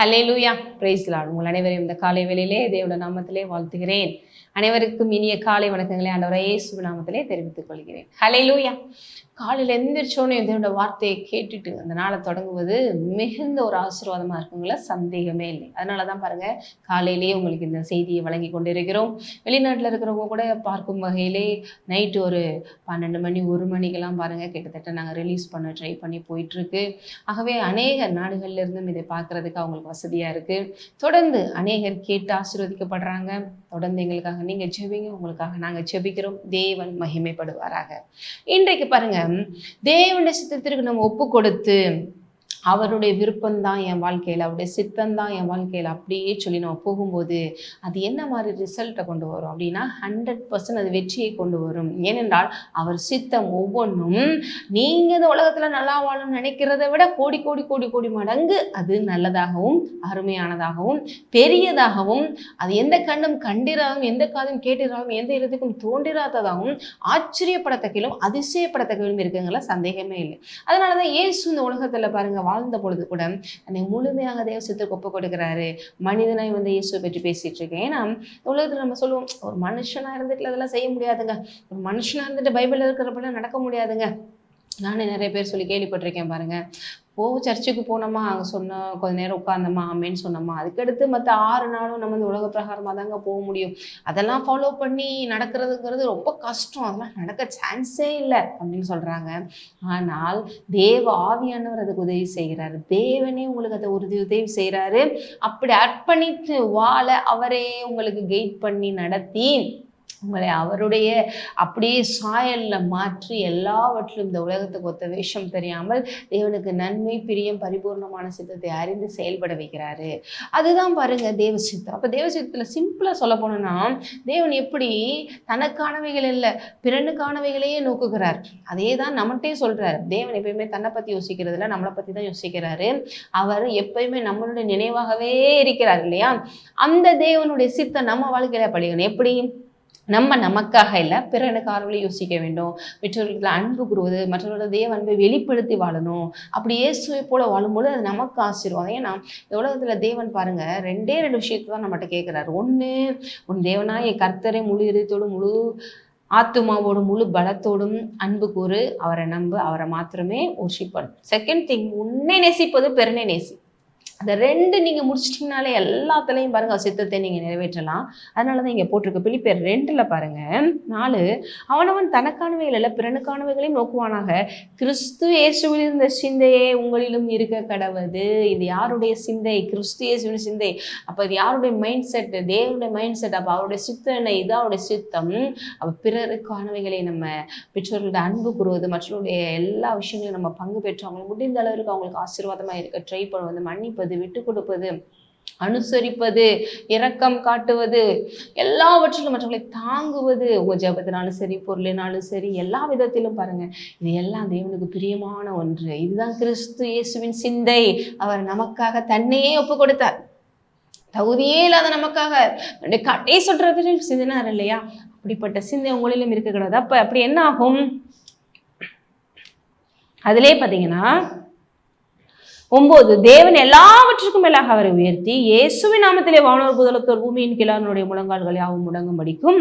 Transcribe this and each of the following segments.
ஹலே லூயா பிரைஸ்லாட் உங்கள் அனைவரையும் இந்த காலை வேளையிலே தேவட நாமத்திலே வாழ்த்துகிறேன். அனைவருக்கும் இனிய காலை வணக்கங்களை ஆண்டவரை இயேசு நாமத்திலே தெரிவித்துக் கொள்கிறேன். ஹலே லூயா காலையில் எந்திரிச்சோன்னே தேவனோட வார்த்தையை கேட்டுட்டு அந்த நாளை தொடங்குவது மிகுந்த ஒரு ஆசீர்வாதமாக இருக்குங்கள சந்தேகமே இல்லை. அதனால தான் பாருங்கள் காலையிலேயே உங்களுக்கு இந்த செய்தியை வழங்கி கொண்டிருக்கிறோம். வெளிநாட்டில் இருக்கிறவங்க கூட பார்க்கும் வகையிலே நைட்டு ஒரு பன்னெண்டு மணி ஒரு மணிக்கெல்லாம் பாருங்கள் கிட்டத்தட்ட நாங்கள் ரிலீஸ் பண்ண ட்ரை பண்ணி போயிட்டுருக்கு. ஆகவே அநேக நாடுகள்லேருந்தும் இதை பார்க்கறதுக்கு அவங்களுக்கு வசதியாக இருக்குது தொடர்ந்து அநேகர் கேட்டு ஆசீர்வதிக்கப்படுறாங்க. தொடர்ந்து எங்களுக்காக நீங்கள் ஜெபிங்க உங்களுக்காக நாங்கள் ஜெபிக்கிறோம். தேவன் மகிமைப்படுவாராக. இன்றைக்கு பாருங்கள் தேவனுடைய சித்திரத்திற்கு நம்ம ஒப்பு கொடுத்து அவருடைய விருப்பம்தான் என் வாழ்க்கையில் அவருடைய சித்தம் தான் என் வாழ்க்கையில் அப்படியே சொல்லி நம்ம போகும்போது அது என்ன மாதிரி ரிசல்ட்டை கொண்டு வரும் அப்படின்னா ஹண்ட்ரட் பர்சன்ட் அது வெற்றியை கொண்டு வரும். ஏனென்றால் அவர் சித்தம் ஒவ்வொன்றும் நீங்கள் இந்த உலகத்தில் நல்லா வாழும் நினைக்கிறத விட கோடி கோடி கோடி கோடி மடங்கு அது நல்லதாகவும் அருமையானதாகவும் பெரியதாகவும் அது எந்த கண்ணும் கண்டிராகவும் எந்த காதும் கேட்டிராகவும் எந்த இடத்துக்கும் தோன்றிராததாகவும் ஆச்சரியப்படத்தக்கிலும் அதிசயப்படத்தக்கிலும் இருக்குங்கிற சந்தேகமே இல்லை. அதனால தான் ஏசு இந்த உலகத்தில் பாருங்க வாழ்ந்த பொழுது கூட என்னை முழுமையாக தேவசத்துக்கு ஒப்பு கொடுக்குறாரு. மனிதனாய் வந்து இயேசுவை பற்றி பேசிட்டு இருக்கேன். ஏன்னா உலகத்தில் நம்ம சொல்லுவோம் ஒரு மனுஷனா இருந்துட்டு அதெல்லாம் செய்ய முடியாதுங்க. ஒரு மனுஷனா இருந்துட்டு பைபிளில் இருக்கிறப்பெல்லாம் நடக்க முடியாதுங்க. நானே நிறைய பேர் சொல்லி கேள்விப்பட்டிருக்கேன் பாருங்க. போ சர்ச்சுக்கு போனோமா? அங்கே சொன்னோம் கொஞ்ச நேரம் உட்காந்தோமா அம்மேன்னு சொன்னோமா? அதுக்கடுத்து மற்ற ஆறு நாளும் நம்ம இந்த உலக பிரகாரமாக தாங்க போக முடியும். அதெல்லாம் ஃபாலோ பண்ணி நடக்கிறதுங்கிறது ரொம்ப கஷ்டம். அதெல்லாம் நடக்க சான்ஸே இல்லை அப்படின்னு சொல்கிறாங்க ஆனால் தேவ ஆவியானவர் அதுக்கு உதவி செய்கிறாரு. தேவனே உங்களுக்கு அதை உறுதி உதவி செய்கிறாரு. அப்படி அர்ப்பணித்து வாழ அவரே உங்களுக்கு கெயிட் பண்ணி நடத்தி உங்களை அவருடைய அப்படியே சாயல்ல மாற்றி எல்லாவற்றிலும் இந்த உலகத்துக்கு ஒத்த வேஷம் தெரியாமல் தேவனுக்கு நன்மை பிரியம் பரிபூர்ணமான சித்தத்தை அறிந்து செயல்பட வைக்கிறாரு. அதுதான் பாருங்க தேவ சித்தம். அப்போ தேவ சித்தத்துல சொல்ல போனோம்னா தேவன் எப்படி தனக்கானவைகள் இல்லை பிறனுக்கானவைகளையே நோக்குகிறார். அதே தான் நம்மகிட்டே சொல்கிறார் தேவன் எப்பயுமே தன்னை பற்றி யோசிக்கிறது இல்லை நம்மளை பற்றி தான் யோசிக்கிறாரு. அவர் எப்பயுமே நம்மளுடைய நினைவாகவே இருக்கிறார் இல்லையா? அந்த தேவனுடைய சித்தம் நம்ம வாழ்க்கையில படிக்கணும் எப்படி நம்ம நமக்காக இல்லை பிறனுக்காரர்களை யோசிக்க வேண்டும். மற்றவர்களுக்கு அன்பு கூறுவது மற்றவர்களோட தேவ அன்பை வெளிப்படுத்தி வாழணும். அப்படி இயேசுவை போல வாழும்போது அது நமக்கு ஆசீர்வாதம். ஏன்னா உலகத்தில் தேவன் பாருங்க ரெண்டே ரெண்டு விஷயத்தை தான் நம்மகிட்ட கேட்குறாரு ஒன்று உன் தேவனா என் கர்த்தரை முழு இதயத்தோடும் முழு ஆத்துமாவோடும் முழு பலத்தோடும் அன்பு கூறு. அவரை நம்பு அவரை மாத்திரமே ஒர்ஷிப் பண்ணும் செகண்ட் திங் உன்னை நேசிப்பது பெருனை நேசி அந்த ரெண்டு நீங்கள் முடிச்சிட்டிங்கனாலே எல்லாத்துலேயும் பாருங்கள் சித்தத்தை நீங்கள் நிறைவேற்றலாம். அதனால தான் இங்கே போட்டிருக்கு பிலிப்பேர் ரெண்டில் பாருங்கள் நாலு அவனவன் தனக்கானவைகள் அல்ல பிறனுக்கானவைகளையும் நோக்குவானாக. கிறிஸ்து இயேசுவில் இருந்த சிந்தையே உங்களிலும் இருக்க கடவுது. இது யாருடைய சிந்தை? கிறிஸ்து இயேசுவின் சிந்தை. அப்போ இது யாருடைய மைண்ட் செட் தேவனுடைய மைண்ட் செட் அப்போ அவருடைய சித்தம் என்ன? இது அவருடைய சித்தம். அப்போ பிறருக்கானவைகளை நம்ம பெற்றோர்களோட அன்பு கூறுவது மற்றவருடைய எல்லா விஷயங்களையும் நம்ம பங்கு பெற்று அவங்களுக்கு முடிந்த அளவிற்கு அவங்களுக்கு ஆசீர்வாதமாக இருக்க ட்ரை பண்ணுவது மன்னிப்பது விட்டு கொடுப்பது அனுசரிப்பது இரக்கம் காட்டுவது எல்லாவற்றிலும் மற்றவர்களை தாங்குவது உங்க ஜபத்தினாலும் சரி பொருளினாலும் சரி எல்லா விதத்திலும் பாருங்க. இது எல்லாம் தேவனுக்கு பிரியமான ஒன்று. இதுதான் கிறிஸ்து இயேசுவின் சிந்தை. அவர் நமக்காக தன்னையே ஒப்பு கொடுத்தார் தகுதியே இல்லாத நமக்காக. கட்டை சொல்றது சிந்தினார் இல்லையா? அப்படிப்பட்ட சிந்தை உங்களிலும் இருக்கக்கூடாது. அப்ப அப்படி என்ன ஆகும் அதிலே பார்த்தீங்கன்னா ஒன்பது தேவன் எல்லாவற்றுக்கும் மேலாக அவரை உயர்த்தி இயேசுவின் நாமத்திலே வானோர் புதலத்தோர் பூமியின் கிழானுடைய முழங்கால்கள் யாவும் முடங்கும் படிக்கும்.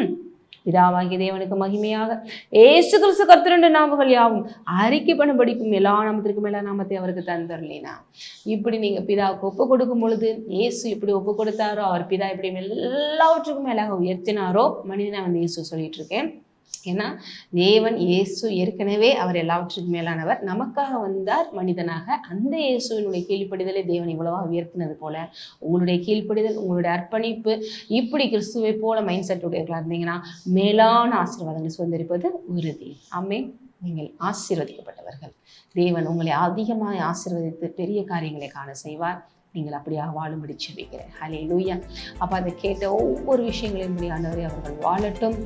பிதாவாகிய தேவனுக்கு மகிமையாக ஏசு கிறிஸ்து கத்திரண்டு நாமங்கள் யாவும் அறிக்கை பண்ண படிக்கும். எல்லா நாமத்திற்கும் எல்லா நாமத்தை அவருக்கு தந்தரலினா இப்படி நீங்க பிதாவுக்கு ஒப்பு கொடுக்கும் பொழுது இயேசு இப்படி ஒப்பு கொடுத்தாரோ அவர் பிதா இப்படி எல்லாவற்றுக்கும் மேலாக உயர்த்தினாரோ மனிதனை வந்து இயேசு சொல்லிட்டு இருக்கேன். ஏன்னா தேவன் இயேசு ஏற்கனவே அவர் எல்லாவற்றுக்கும் மேலானவர். நமக்காக வந்தார் மனிதனாக. அந்த இயேசுவினுடைய கீழ்ப்படிதலை தேவன் இவ்வளவா உயர்த்தினது போல. உங்களுடைய கீழ்ப்படிதல் உங்களுடைய அர்ப்பணிப்பு இப்படி கிறிஸ்துவை போல மைண்ட் செட் உடையவர்களாக இருந்தீங்கன்னா மேலான ஆசீர்வாதங்களை சுதந்திரிப்பது உறுதி. ஆமே நீங்கள் ஆசீர்வதிக்கப்பட்டவர்கள். தேவன் உங்களை அதிகமாக ஆசீர்வதித்து பெரிய காரியங்களை காண செய்வார். நீங்கள் அப்படியாக வாழும்படி செவிக்கிறேன் ஹலே லூயா அப்போ அதை கேட்ட ஒவ்வொரு விஷயங்களையும் முடியாதவரை அவர்கள் வாழட்டும்.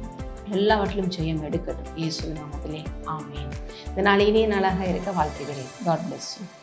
எல்லாவற்றிலும் ஜெயம் எடுக்கட்டும். இயேசு நாமத்திலே. ஆமேன். இந்த நாள் இனிய நாளாக இருக்க வாழ்த்துகிறேன். God bless you